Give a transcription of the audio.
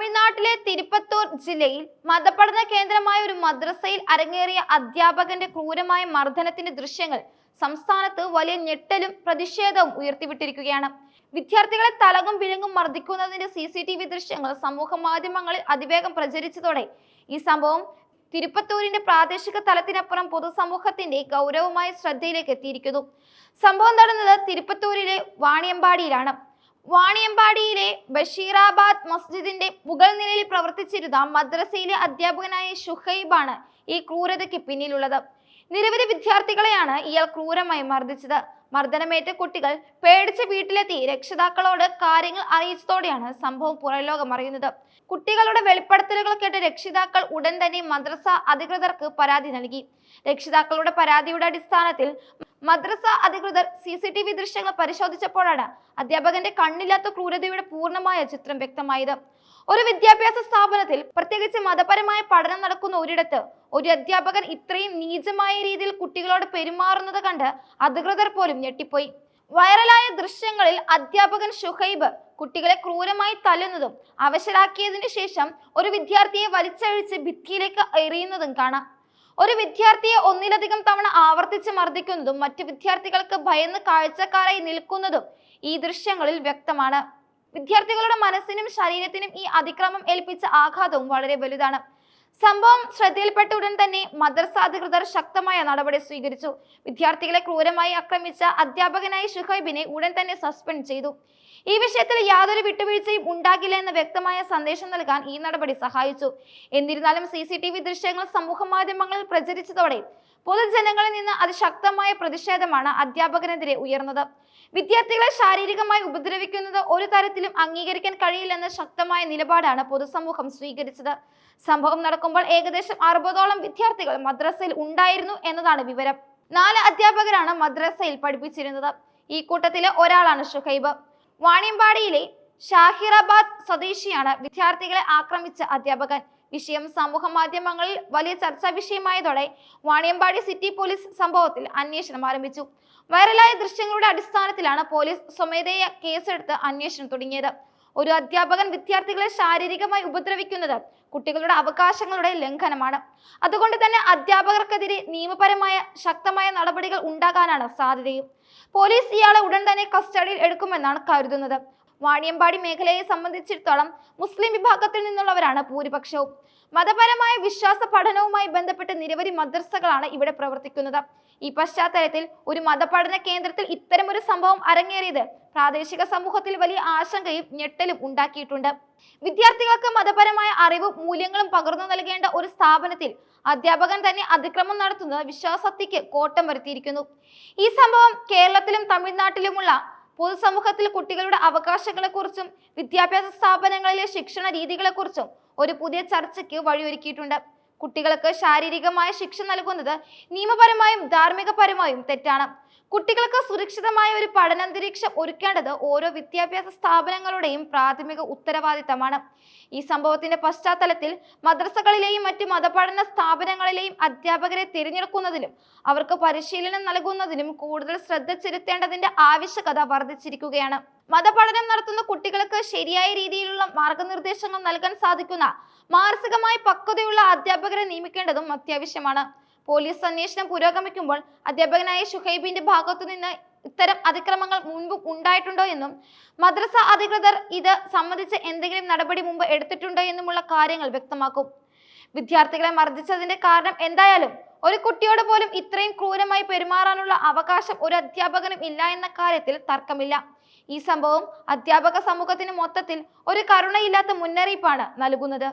തമിഴ്നാട്ടിലെ തിരുപ്പത്തൂർ ജില്ലയിൽ മതപഠന കേന്ദ്രമായ ഒരു മദ്രസയിൽ അരങ്ങേറിയ അധ്യാപകന്റെ ക്രൂരമായ മർദ്ദനത്തിന്റെ ദൃശ്യങ്ങൾ സംസ്ഥാനത്ത് വലിയ ഞെട്ടലും പ്രതിഷേധവും ഉയർത്തിവിട്ടിരിക്കുകയാണ്. വിദ്യാർത്ഥികളെ തലകും വിലങ്ങും മർദ്ദിക്കുന്നതിന്റെ സി സി ടി വി ദൃശ്യങ്ങൾ സമൂഹ മാധ്യമങ്ങളിൽ അതിവേഗം പ്രചരിച്ചതോടെ ഈ സംഭവം തിരുപ്പത്തൂരിന്റെ പ്രാദേശിക തലത്തിനപ്പുറം പൊതുസമൂഹത്തിന്റെ ഗൗരവമായ ശ്രദ്ധയിലേക്ക് എത്തിയിരിക്കുന്നു. സംഭവം നടന്നത് തിരുപ്പത്തൂരിലെ വാണിയമ്പാടിയിലാണ്. വാണിയമ്പാടിയിലെ ബഷീറാബാദ് മസ്ജിദിന്റെ മുകൾ നിലയിൽ പ്രവർത്തിച്ചിരുന്ന മദ്രസയിലെ അധ്യാപകനായ ഷുഹൈബാണ് ഈ ക്രൂരതയ്ക്ക് പിന്നിലുള്ളത്. നിരവധി വിദ്യാർത്ഥികളെയാണ് ഇയാൾ ക്രൂരമായി മർദ്ദിച്ചത്. മർദ്ദനമേറ്റ കുട്ടികൾ പേടിച്ച് വീട്ടിലെത്തി രക്ഷിതാക്കളോട് കാര്യങ്ങൾ അറിയിച്ചതോടെയാണ് സംഭവം പുറംലോകം അറിയുന്നത്. കുട്ടികളുടെ വെളിപ്പെടുത്തലുകൾ കേട്ട് രക്ഷിതാക്കൾ ഉടൻ തന്നെ മദ്രസ അധികൃതർക്ക് പരാതി നൽകി. രക്ഷിതാക്കളുടെ പരാതിയുടെ അടിസ്ഥാനത്തിൽ മദ്രസ അധികൃതർ സി സി ടി വി ദൃശ്യങ്ങൾ പരിശോധിച്ചപ്പോഴാണ് അധ്യാപകന്റെ കണ്ണില്ലാത്ത ക്രൂരതയുടെ പൂർണമായ ചിത്രം വ്യക്തമായത്. ഒരു വിദ്യാഭ്യാസ സ്ഥാപനത്തിൽ പ്രത്യേകിച്ച് മതപരമായ പഠനം നടക്കുന്ന ഒരിടത്ത് ഒരു അധ്യാപകൻ ഇത്രയും നീചമായ രീതിയിൽ കുട്ടികളോട് പെരുമാറുന്നത് കണ്ട് അധികൃതർ പോലും ഞെട്ടിപ്പോയി. വൈറലായ ദൃശ്യങ്ങളിൽ അധ്യാപകൻ ഷുഹൈബ് കുട്ടികളെ ക്രൂരമായി തല്ലുന്നതും അവശരാക്കിയതിനു ശേഷം ഒരു വിദ്യാർത്ഥിയെ വലിച്ചഴിച്ച് ഭിത്തിയിലേക്ക് എറിയുന്നതും കാണാം. ഒരു വിദ്യാർത്ഥിയെ ഒന്നിലധികം തവണ ആവർത്തിച്ച് മർദ്ദിക്കുന്നതും മറ്റു വിദ്യാർത്ഥികൾക്ക് ഭയന്ന് കാഴ്ചക്കാരായി നിൽക്കുന്നതും ഈ ദൃശ്യങ്ങളിൽ വ്യക്തമാണ്. വിദ്യാർത്ഥികളുടെ മനസ്സിനും ശരീരത്തിനും ഈ അതിക്രമം ഏൽപ്പിച്ച ആഘാതവും വളരെ വലുതാണ്. സംഭവം ശ്രദ്ധയിൽപ്പെട്ട ഉടൻ തന്നെ മദ്രസ അധികൃതർ ശക്തമായ നടപടി സ്വീകരിച്ചു. വിദ്യാർത്ഥികളെ ക്രൂരമായി ആക്രമിച്ച അധ്യാപകനായ ഷുഹൈബിനെ ഉടൻ തന്നെ സസ്പെൻഡ് ചെയ്തു. ഈ വിഷയത്തിൽ യാതൊരു വിട്ടുവീഴ്ചയും ഉണ്ടാകില്ല എന്ന വ്യക്തമായ സന്ദേശം നൽകാൻ ഈ നടപടി സഹായിച്ചു. എന്നിരുന്നാലും സി ദൃശ്യങ്ങൾ സമൂഹ മാധ്യമങ്ങളിൽ പ്രചരിച്ചതോടെ പൊതുജനങ്ങളിൽ നിന്ന് അതിശക്തമായ പ്രതിഷേധമാണ് അധ്യാപകനെതിരെ ഉയർന്നത്. വിദ്യാർത്ഥികളെ ശാരീരികമായി ഉപദ്രവിക്കുന്നത് ഒരു തരത്തിലും അംഗീകരിക്കാൻ കഴിയില്ലെന്ന ശക്തമായ നിലപാടാണ് പൊതുസമൂഹം സ്വീകരിച്ചത്. സംഭവം നടക്കുമ്പോൾ ഏകദേശം അറുപതോളം വിദ്യാർത്ഥികൾ മദ്രസയിൽ ഉണ്ടായിരുന്നു എന്നതാണ് വിവരം. നാല് അധ്യാപകരാണ് മദ്രസയിൽ പഠിപ്പിച്ചിരുന്നത്. ഈ കൂട്ടത്തിലെ ഒരാളാണ് ഷുഹൈബ്. വാണിയമ്പാടിയിലെ ഷാഹിറാബാദ് സ്വദേശിയാണ് വിദ്യാർത്ഥികളെ ആക്രമിച്ച അധ്യാപകൻ. വിഷയം സമൂഹ മാധ്യമങ്ങളിൽ വലിയ ചർച്ചാ വിഷയമായതോടെ വാണിയമ്പാടി സിറ്റി പോലീസ് സംഭവത്തിൽ അന്വേഷണം ആരംഭിച്ചു. വൈറലായ ദൃശ്യങ്ങളുടെ അടിസ്ഥാനത്തിലാണ് പോലീസ് സ്വമേധയ കേസെടുത്ത് അന്വേഷണം തുടങ്ങിയത്. ഒരു അധ്യാപകൻ വിദ്യാർത്ഥികളെ ശാരീരികമായി ഉപദ്രവിക്കുന്നത് കുട്ടികളുടെ അവകാശങ്ങളുടെ ലംഘനമാണ്. അതുകൊണ്ട് തന്നെ അധ്യാപകർക്കെതിരെ നിയമപരമായ ശക്തമായ നടപടികൾ ഉണ്ടാകാനാണ് സാധ്യതയും. പോലീസ് ഇയാളെ ഉടൻ തന്നെ കസ്റ്റഡിയിൽ എടുക്കുമെന്നാണ് കരുതുന്നത്. വാണിയമ്പാടി മേഖലയെ സംബന്ധിച്ചിടത്തോളം മുസ്ലിം വിഭാഗത്തിൽ നിന്നുള്ളവരാണ് ഭൂരിപക്ഷവും. മതപരമായ വിശ്വാസ പഠനവുമായി ബന്ധപ്പെട്ട് നിരവധി മദ്രസകളാണ് ഇവിടെ പ്രവർത്തിക്കുന്നത്. ഈ പശ്ചാത്തലത്തിൽ ഒരു മതപഠന കേന്ദ്രത്തിൽ ഇത്തരമൊരു സംഭവം അരങ്ങേറിയത് പ്രാദേശിക സമൂഹത്തിൽ വലിയ ആശങ്കയും ഞെട്ടലും ഉണ്ടാക്കിയിട്ടുണ്ട്. വിദ്യാർത്ഥികൾക്ക് മതപരമായ അറിവും മൂല്യങ്ങളും പകർന്നു നൽകേണ്ട ഒരു സ്ഥാപനത്തിൽ അധ്യാപകൻ തന്നെ അതിക്രമം നടത്തുന്നത് വിശ്വാസത്തിക്ക് കോട്ടം വരുത്തിയിരിക്കുന്നു. ഈ സംഭവം കേരളത്തിലും തമിഴ്നാട്ടിലുമുള്ള പൊതുസമൂഹത്തിൽ കുട്ടികളുടെ അവകാശങ്ങളെക്കുറിച്ചും വിദ്യാഭ്യാസ സ്ഥാപനങ്ങളിലെ ശിക്ഷണ രീതികളെക്കുറിച്ചും ഒരു പുതിയ ചർച്ചയ്ക്ക് വഴിയൊരുക്കിയിട്ടുണ്ട്. കുട്ടികൾക്ക് ശാരീരികമായ ശിക്ഷ നൽകുന്നത് നിയമപരമായും ധാർമ്മികപരമായും തെറ്റാണ്. കുട്ടികൾക്ക് സുരക്ഷിതമായ ഒരു പഠനാന്തരീക്ഷം ഒരുക്കേണ്ടത് ഓരോ വിദ്യാഭ്യാസ സ്ഥാപനങ്ങളുടെയും പ്രാഥമിക ഉത്തരവാദിത്തമാണ്. ഈ സംഭവത്തിന്റെ പശ്ചാത്തലത്തിൽ മദ്രസകളിലെയും മറ്റ് മതപഠന സ്ഥാപനങ്ങളിലെയും അധ്യാപകരെ തിരഞ്ഞെടുക്കുന്നതിലും അവർക്ക് പരിശീലനം നൽകുന്നതിനും കൂടുതൽ ശ്രദ്ധ ചെലുത്തേണ്ടതിന്റെ ആവശ്യകത വർദ്ധിച്ചിരിക്കുകയാണ്. മതപഠനം നടത്തുന്ന കുട്ടികൾക്ക് ശരിയായ രീതിയിലുള്ള മാർഗനിർദ്ദേശങ്ങൾ നൽകാൻ സാധിക്കുന്ന മാനസികമായി പക്വതയുള്ള അധ്യാപകരെ നിയമിക്കേണ്ടതും അത്യാവശ്യമാണ്. പോലീസ് അന്വേഷണം പുരോഗമിക്കുമ്പോൾ അധ്യാപകനായ ഷുഹൈബിന്റെ ഭാഗത്തു നിന്ന് ഇത്തരം അതിക്രമങ്ങൾ മുൻപ് ഉണ്ടായിട്ടുണ്ടോ എന്നും മദ്രസ അധികൃതർ ഇത് സംബന്ധിച്ച് എന്തെങ്കിലും നടപടി മുമ്പ് എടുത്തിട്ടുണ്ടോ എന്നുമുള്ള കാര്യങ്ങൾ വ്യക്തമാക്കും. വിദ്യാർത്ഥികളെ മർദ്ദിച്ചതിന്റെ കാരണം എന്തായാലും ഒരു കുട്ടിയോട് പോലും ഇത്രയും ക്രൂരമായി പെരുമാറാനുള്ള അവകാശം ഒരു അധ്യാപകനും ഇല്ല എന്ന കാര്യത്തിൽ തർക്കമില്ല. ഈ സംഭവം അധ്യാപക സമൂഹത്തിന് മൊത്തത്തിൽ ഒരു കരുണയില്ലാത്ത മുന്നറിയിപ്പാണ് നൽകുന്നത്.